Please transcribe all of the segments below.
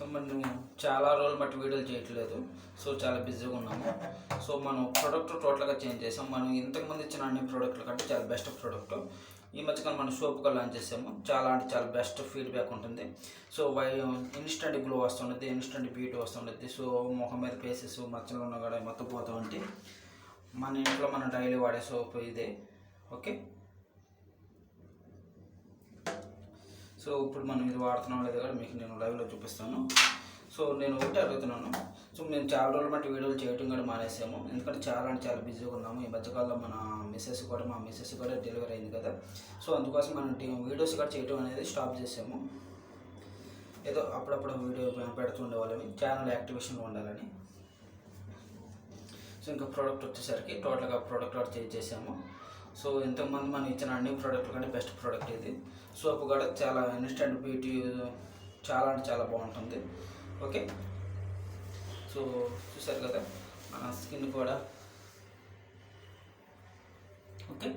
So మనం చాలా రోజులు బట్టి వీడియోలు చేయట్లేదు. సో చాలా బిజీగా ఉన్నాము. సో మనం ప్రోడక్ట్ టోటల్గా చేంజ్ చేసాం. మనం ఇంతకుముందు ఇచ్చిన అన్ని ప్రోడక్ట్ల కంటే చాలా బెస్ట్ ప్రోడక్ట్ ఈ మధ్యకాలం మనం సోప్గా లాంచ్ చేసాము. చాలా అంటే చాలా బెస్ట్ ఫీడ్బ్యాక్ ఉంటుంది. సో వై ఇన్స్టెంట్ గ్లో వస్తుంటుంది ఇన్స్టెంట్ బ్యూటీ వస్తుంటుంది సో ముఖం మీద ఫేసెస్ మచ్చలు ఉన్న కూడా మొత్తం పోతూ ఉంటే మన ఇంట్లో మనం డైలీ వాడే సోప్ ఇదే. ఓకే సో ఇప్పుడు మనం ఇది వాడుతున్నాం లేదా కూడా మీకు నేను లైవ్లో చూపిస్తాను. సో నేను ఒకటి అడుగుతున్నాను. సో మేము చాలా రోజులు బట్టి వీడియోలు చేయడం కూడా మానేసాము. ఎందుకంటే చాలా అంటే చాలా బిజీగా ఉన్నాము. ఈ మధ్యకాలంలో మన మిస్సెస్ కూడా మా మిస్సెస్ కూడా డెలివరీ అయింది కదా. సో అందుకోసం మనం వీడియోస్ కూడా చేయడం అనేది స్టాప్ చేసాము. ఏదో అప్పుడప్పుడు వీడియో పెడుతుండే వాళ్ళని ఛానల్ యాక్టివేషన్లో ఉండాలని. సో ఇంకా ప్రోడక్ట్ వచ్చేసరికి టోటల్గా ప్రోడక్ట్ కూడా చేంజ్ చేసాము సో ఇంతకుముందు మనం ఇచ్చిన అన్ని ప్రోడక్ట్ కంటే బెస్ట్ ప్రోడక్ట్ ఇది. సోప్ కూడా చాలా ఇన్స్టెంట్ బ్యూటీ చాలా అంటే చాలా బాగుంటుంది. ఓకే? సో చూసారు కదా మన స్కిన్ కూడా. ఓకే?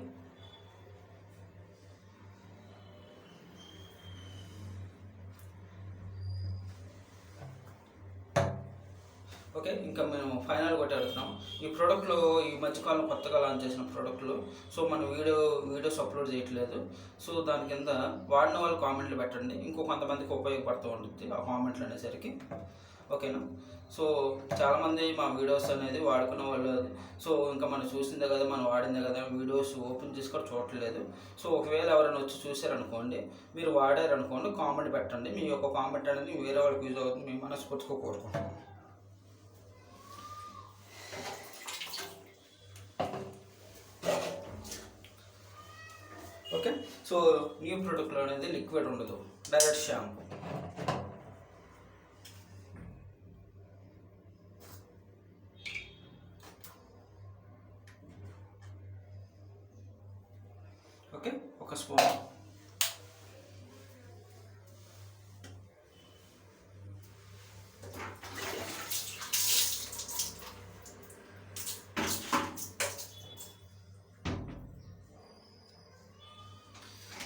ఓకే ఇంకా మేము ఫైనల్ కొట్టాడుతున్నాం. ఈ ప్రోడక్ట్లో ఈ మధ్యకాలం కొత్తగా లాంచ్ చేసిన ప్రోడక్ట్లో సో మనం వీడియో వీడియోస్ అప్లోడ్ చేయట్లేదు. సో దాని కింద వాడిన వాళ్ళు కామెంట్లు పెట్టండి. ఇంకో కొంతమందికి ఉపయోగపడుతూ ఉంటుంది ఆ కామెంట్లు అనేసరికి. ఓకేనా? సో చాలామంది మా వీడియోస్ అనేది వాడుకున్న వాళ్ళు సో ఇంకా మనం చూసిందే కదా మనం వాడిందే కదా వీడియోస్ ఓపెన్ చేసి కూడా చూడట్లేదు. సో ఒకవేళ ఎవరైనా వచ్చి చూసారనుకోండి మీరు వాడారనుకోండి కామెంట్ పెట్టండి. మీ యొక్క కామెంట్ అనేది వేరే వాళ్ళకి యూజ్ అవుతుంది. మీ మనస్ఫూర్తిగా కోరుకుంటున్నాం. ఓకే? సో న్యూ ప్రోడక్ట్లో అనేది లిక్విడ్ ఉండదు. Direct shampoo okay? ఒక స్పూన్.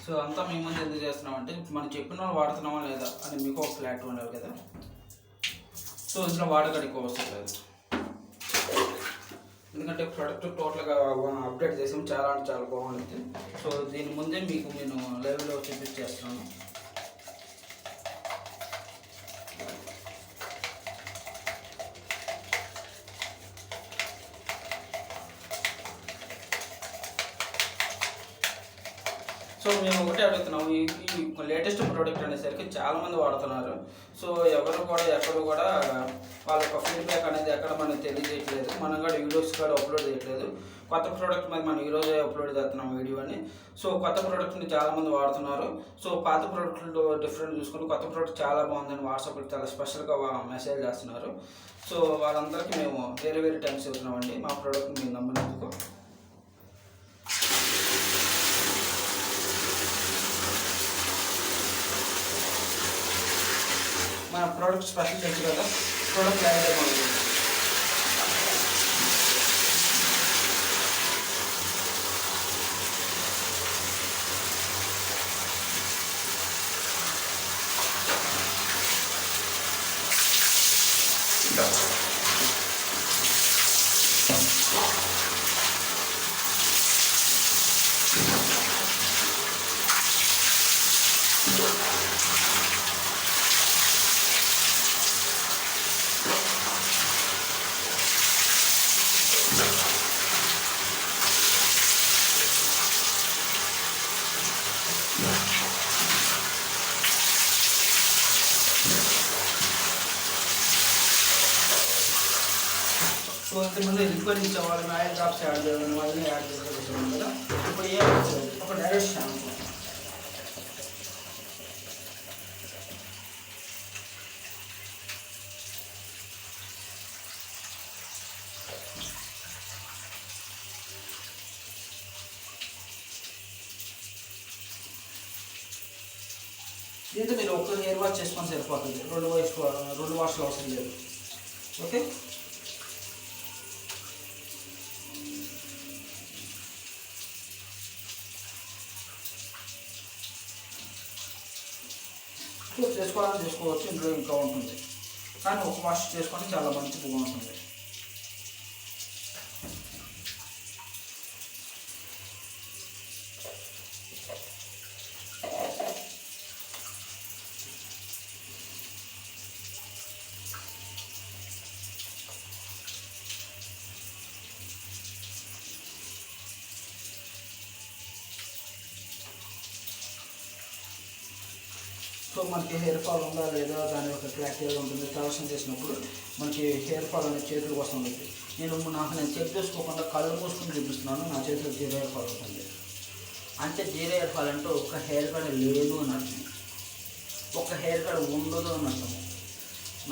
సో అంతా మీ ముందు ఎందుకు చేస్తున్నామంటే మనం చెప్పిన వాళ్ళు వాడుతున్నామా లేదా అని మీకు ఒక ఫ్లాట్ ఉండాలి కదా. సో ఇందులో వాడకం ఎక్కువ అవసరం లేదు ఎందుకంటే ప్రోడక్ట్ టోటల్గా అప్డేట్ చేసాం చాలా అంటే చాలా బాగుంటుంది సో దీని ముందే మీకు నేను లైవ్లో చూపించేస్తున్నాను. సో మేము ఒకటే అడుగుతున్నాం. ఈ ఈ లేటెస్ట్ ప్రోడక్ట్ అనేసరికి చాలా మంది వాడుతున్నారు. సో ఎవరు కూడా ఎక్కడు కూడా వాళ్ళ యొక్క ఫీడ్బ్యాక్ అనేది ఎక్కడ మనం తెలియజేయట్లేదు. మనం కూడా వీడియోస్ కూడా అప్లోడ్ చేయట్లేదు. కొత్త ప్రోడక్ట్ మీద మనం ఈరోజే అప్లోడ్ చేస్తున్నాం వీడియోని సో కొత్త ప్రోడక్ట్ని చాలామంది వాడుతున్నారు. సో పాత ప్రోడక్ట్లో డిఫరెంట్ చూసుకుని కొత్త ప్రోడక్ట్ చాలా బాగుందని వాట్సాప్లో చాలా స్పెషల్గా మెసేజ్ చేస్తున్నారు. సో వాళ్ళందరికీ మేము వేరే వేరే టైమ్స్ చెప్తున్నామండి మా ప్రోడక్ట్ని మీరు నమ్మినందుకు. మన ప్రోడక్ట్ స్పెషల్ తెలుసు కదా ప్రోడక్ట్ లైవ్ డెమో ఇది. సో ఇంతకుముందు లిక్విడ్ ఇచ్చే వాళ్ళని ఆయిల్ డ్రాప్స్ యాడ్ చేయడం వాళ్ళని యాడ్ చేసేసాం కదా ఇప్పుడు ఏం అవసరం లేదు. ఒక డైరెక్ట్ షాంపూ దీంతో మీరు ఒక్క హెయిర్ వాష్ చేసుకొని సరిపోతుంది రెండు వాష్ రెండు వాష్లు అవసరం లేదు ఓకే సో చేసుకోవాలని చేసుకోవచ్చు ఇంట్లో ఇంకా ఉంటుంది. కానీ ఒక వాష్ చేసుకుంటే చాలా మంచి బాగుంటుంది మనకి హెయిర్ ఫాల్ ఉందా లేదా దాని యొక్క క్లారిటీ ఉంటుంది కలెక్షన్ చేసినప్పుడు మనకి హెయిర్ ఫాల్ అనేది చేతులకు వస్తుంది. నేను నాకు నేను చెక్ చేసుకోకుండా కళ్ళు మూసుకుని చూపిస్తున్నాను నా చేతిలో జీరో హెయిర్ ఫాల్ అవుతుంది అంటే జీరో హెయిర్ ఫాల్ అంటే ఒక్క హెయిర్ కడ లేదు అని అర్థం. ఒక హెయిర్ కడ ఉండదు అని అర్థం.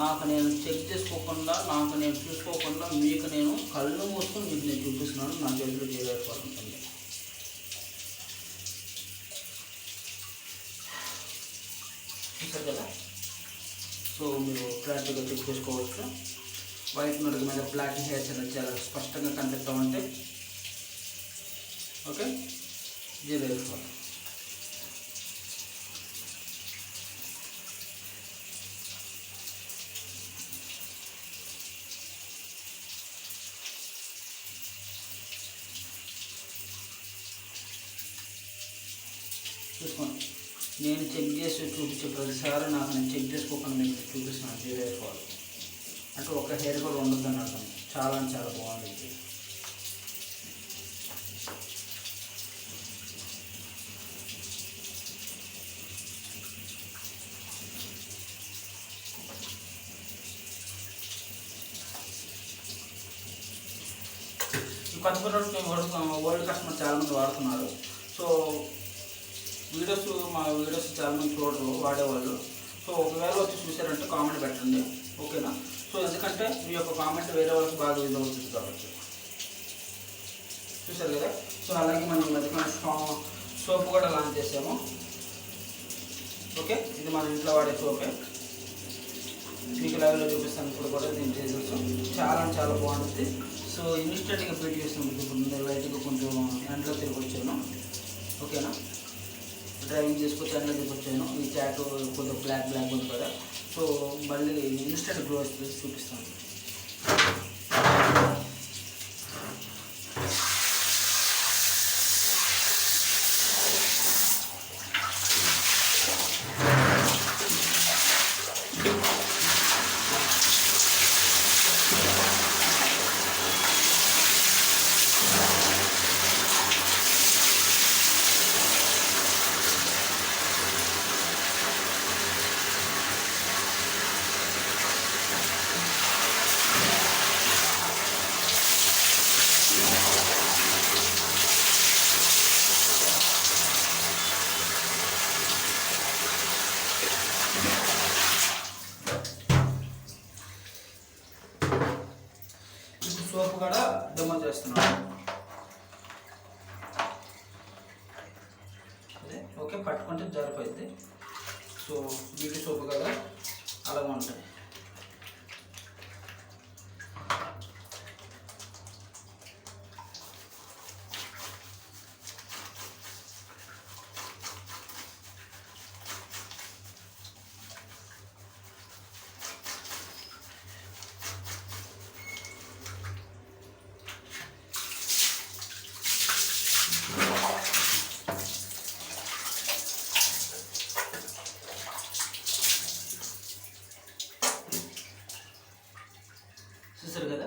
నాకు నేను చెక్ చేసుకోకుండా నాకు నేను చూసుకోకుండా మీకు నేను కళ్ళు మూసుకుని మీకు నేను చూపిస్తున్నాను నా చేతిలో జీరో హెయిర్ ఫాల్ ఉంటుంది. చూసారు కదా. సో మీరు క్లారిటీగా చెక్ చేసుకోవచ్చు? వైట్ మెరుగు మీద బ్లాక్ హెయిర్స్ అనేది చాలా స్పష్టంగా కనిపిస్తూ ఉంటాయి ఓకే జీరో వేసుకోవాలి నేను చెక్ చేసి చూపించే ప్రతిసారి నాకు నేను చెక్ చేసుకోకుండా మీకు చూపిస్తున్నాను జీరో హెయిర్ ఫాల్ అంటే ఒక హెయిర్ కూడా ఉండదు అర్థం. చాలా చాలా బాగుంది. ఈ కొత్త ప్రోడక్ట్ ఓల్డ్ కస్టమర్ చాలామంది వాడుతున్నారు. సో వీడియోస్ మా వీడియోస్ చాలా మంది చూడరు వాడేవాళ్ళు. సో ఒకవేళ వచ్చి చూసారంటే కామెంట్ పెట్టండి. ఓకేనా? సో ఎందుకంటే మీ యొక్క కామెంట్ వేరే వాళ్ళకి బాగా యూజ్ అవుతుంది కాబట్టి. చూసారు కదా? సో అలాగే మనం మధ్యకాలం సోప్ కూడా లాంచ్ చేసాము. ఓకే? ఇది మన ఇంట్లో వాడే సోపే మీకు లైవ్లో చూపిస్తాను ఇప్పుడు కూడా దీని రిజల్ట్స్ చాలా అంటే చాలా బాగుంటుంది. సో ఇన్స్టెంట్గా బీట్ చేస్తాం ఇప్పుడు లైట్గా కొంచెం ఎండలో తిరిగి వచ్చాను. ఓకేనా? డ్రైవింగ్ చేసుకొచ్చి అన్నీ తీసుకొచ్చాను ఈ ట్యాట్ కొంచెం బ్లాక్ బ్లాక్ ఉంది కదా సో మళ్ళీ ఇన్స్టెంట్ గ్లో చూపిస్తాను. సోపు కూడా డెమో చేస్తున్నాను అదే ఓకే పట్టుకుంటే జరిపోయింది సో బ్యూటీ సోపు కూడా అలాగే ఉంటాయి చూసారు కదా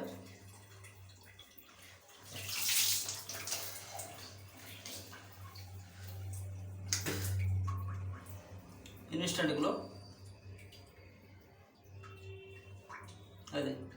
ఇన్స్టెంట్ గ్లో అదే డన్